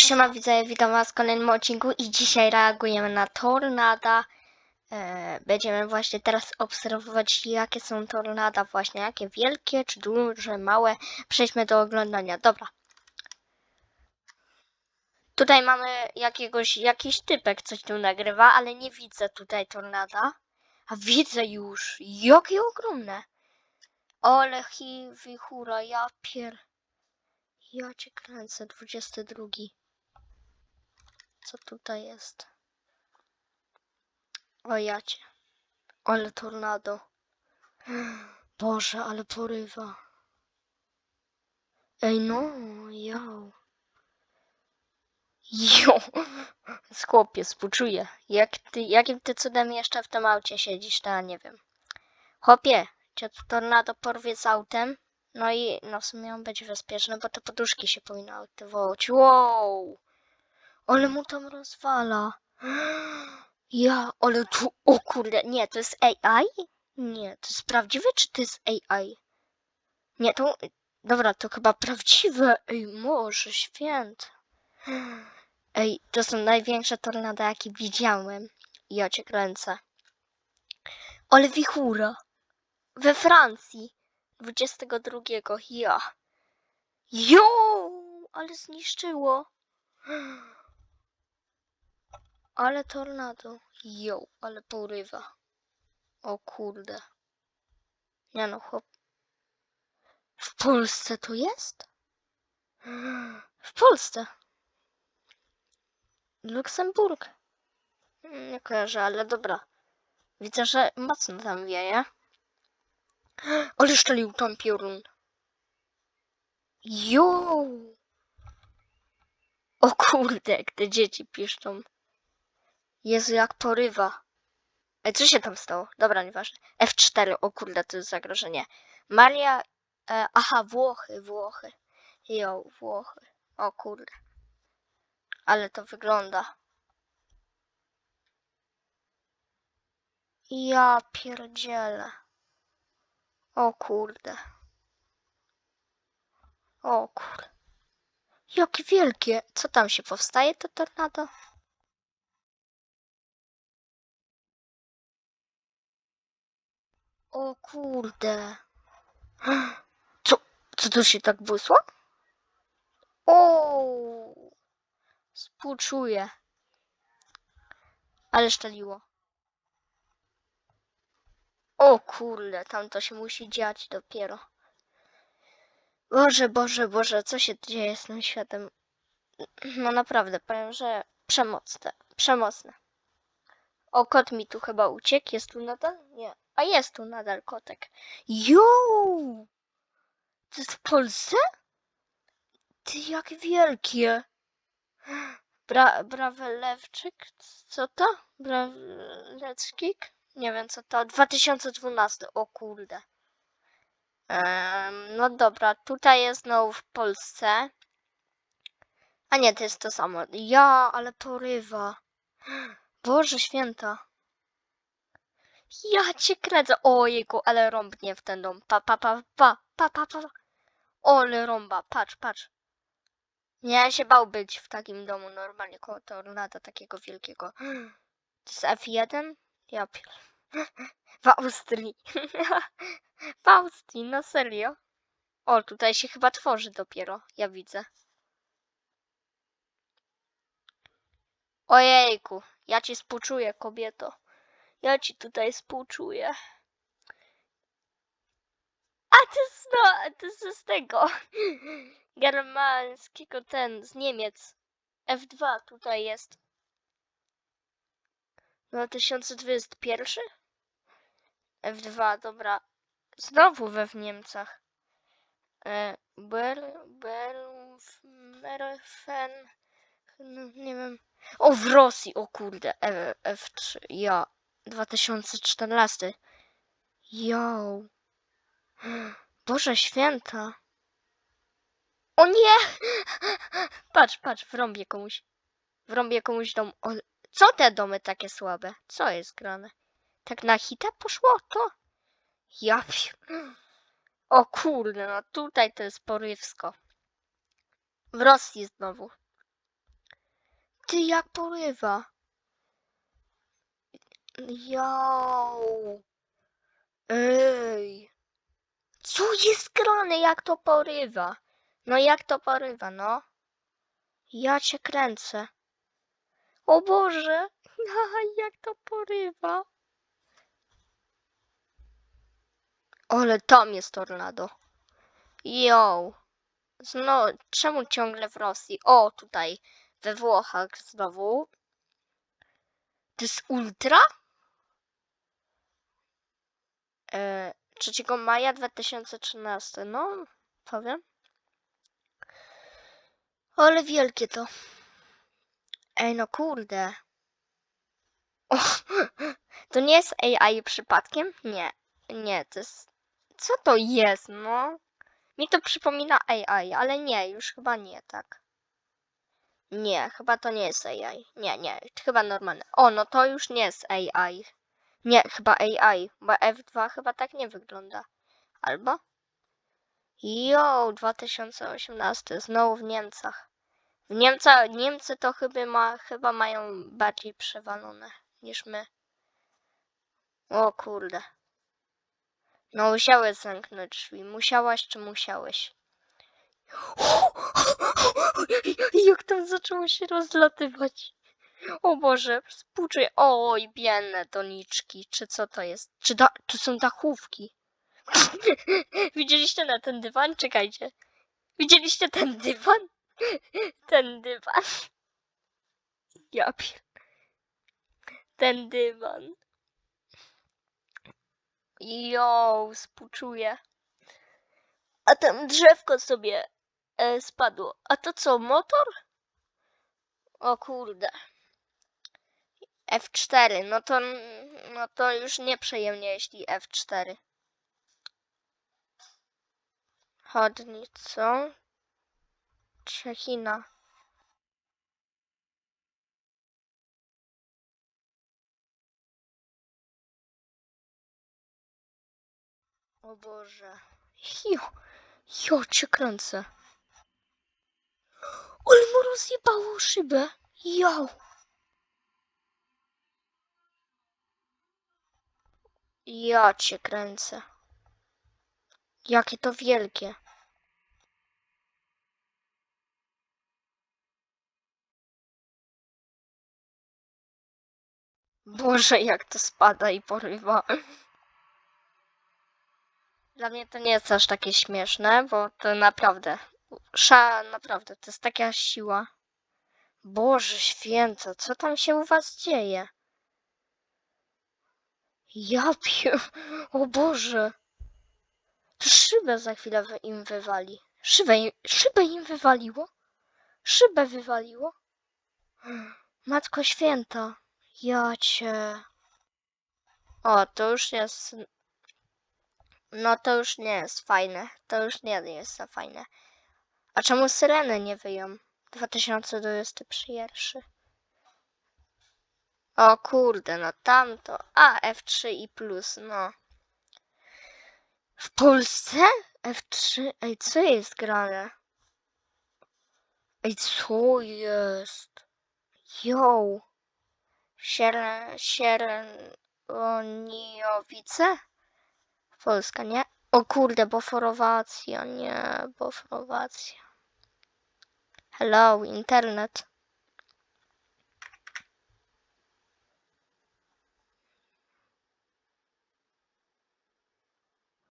Siema widzowie, witam was w kolejnym odcinku i dzisiaj reagujemy na tornada. E, będziemy właśnie teraz obserwować jakie są tornada właśnie, jakie wielkie, czy duże, małe. Przejdźmy do oglądania. Dobra. Tutaj mamy jakiegoś, jakiś typek coś tu nagrywa, ale nie widzę tutaj tornada. A widzę już, jakie ogromne. Ole hi, wichura, ja pier... Ja cię kręcę, 22. Co tutaj jest? O jacie. Ale tornado. Boże, ale porywa. Ej no, jo. Jo. Chłopie, współczuję. Jak ty, jakim ty cudem jeszcze w tym aucie siedzisz, to ja nie wiem. Chłopie, cię tornado porwie z autem. No i no w sumie on będzie bezpieczny, bo te poduszki się powinny aktywować. Wow! Ale mu tam rozwala. Ja, ale tu, o kurde, nie, to jest AI? Nie, to jest prawdziwe, czy to jest AI? Nie, to, dobra, to chyba prawdziwe. Ej, Morze Święte. Ej, to są największe tornada, jakie widziałem. Ja cię kręcę. Ale wichura. We Francji. 22. Ja. Jo! Ale zniszczyło. Ale tornado. Jo, ale porywa. O kurde. Nie no, chłop. W Polsce to jest? W Polsce. Luksemburg. Mm, Nie kojarzę, ale dobra. Widzę, że mocno tam wieje. Ale szczelił tam piorun. Jo! O kurde, jak te dzieci piszczą. Jezu, jak porywa. Ej, co się tam stało? Dobra, nieważne. F4, o kurde, to jest zagrożenie. Maria... E, aha, Włochy, Włochy. Jo, Włochy. O kurde. Ale to wygląda. Ja pierdzielę. O kurde. O kurde. Jakie wielkie. Co tam się powstaje, to tornado? O kurde. Co, co to się tak błysło? O, Współczuję. Ale szczeliło. O kurde, tam to się musi dziać dopiero. Boże, Boże, Boże, co się dzieje z tym światem? No naprawdę, powiem, że przemocne, przemocne. O, kot mi tu chyba uciekł, jest tu nadal? Nie. A jest tu nadal kotek. Jo! To jest w Polsce? Ty, jak wielkie. Bra, Brawelewczyk? Co to? Brawleckik? Nie wiem co to. 2012. O kurde. Em, no dobra, tutaj jest znowu w Polsce. A nie, to jest to samo. Ja, ale porywa. Boże święta. Ja cię kredzę. Ojejku, ale rąbnie w ten dom. Pa, pa, pa, pa, pa, pa, pa. Ole rąba, patrz, patrz. Nie, ja się bał być w takim domu normalnie koło tornada takiego wielkiego. To jest F1? Ja pier... W Austrii. W Austrii, no serio. O, tutaj się chyba tworzy dopiero, ja widzę. Ojejku, ja ci współczuję, kobieto. Ja ci tutaj współczuję. A to jest, no, jest z tego germańskiego, ten, z Niemiec. F2 tutaj jest. 2021? F2, dobra. Znowu we w Niemcach. E, Ber, Berfen, no, nie wiem. O, w Rosji, o kurde, F, F3, ja, 2014. Jo. Boże święta. O nie! Patrz, patrz, wrąbię komuś. Wrąbię komuś dom. O, co te domy takie słabe? Co jest grane? Tak na hita poszło to? Ja O kurde, no tutaj to jest porywsko. W Rosji znowu. Ty jak porywa. Jau. Ej. Co jest grane, jak to porywa? No jak to porywa, no? Ja cię kręcę. O Boże, jak to porywa. Ale tam jest tornado. Yo. No, czemu ciągle w Rosji? O, tutaj, we Włochach znowu. To jest ultra? E, 3 maja 2013, no, powiem. Ale wielkie to. Ej, no kurde. To nie jest AI przypadkiem? Nie, nie, to jest... Co to jest, no? Mi to przypomina AI, ale nie, już chyba nie, tak. Nie, chyba to nie jest AI. Nie, nie, chyba normalne. O, no to już nie jest AI. Nie, chyba AI, bo F2 chyba tak nie wygląda. Albo? Jo, 2018, znowu w Niemcach. W Niemca, Niemcy to chyba, ma, chyba mają bardziej przewalone niż my. O kurde. No musiałeś zamknąć drzwi. Musiałaś czy musiałeś? Jak tam zaczęło się rozlatywać. O Boże, współczuję. Oj, biedne doniczki. Czy co to jest? Czy da to są dachówki? Widzieliście na ten dywan? Czekajcie. Widzieliście ten dywan? Ten dywan. Ja pier... Ten dywan. Jo, współczuję. A tam drzewko sobie e, spadło. A to co, motor? O kurde. F4, no to, no to już nieprzyjemnie, jeśli F4. Chodnicą. Czechina. O Boże. Jo, jo, cię kręcę. Rozjebało szybę. Jo. Ja cię kręcę. Jakie to wielkie. Boże, jak to spada i porywa. Dla mnie to nie jest aż takie śmieszne, bo to naprawdę, sza, naprawdę, to jest taka siła. Boże święto, co tam się u was dzieje? Ja pier... O Boże. To szybę za chwilę im wywali. Szybę, im- szybę im wywaliło? Szybę wywaliło? Matko święta. Ja cię... O, to już jest... No to już nie jest fajne. To już nie jest za fajne. A czemu syreny nie wyją? 2021. O kurde, no tamto. A, F3 i plus, no. W Polsce? F3? Ej, co jest grane? Ej, co jest? Yo. Sier... Sieroniowice? Polska, nie? O kurde, Boforowacja, nie, Boforowacja. Hello, internet.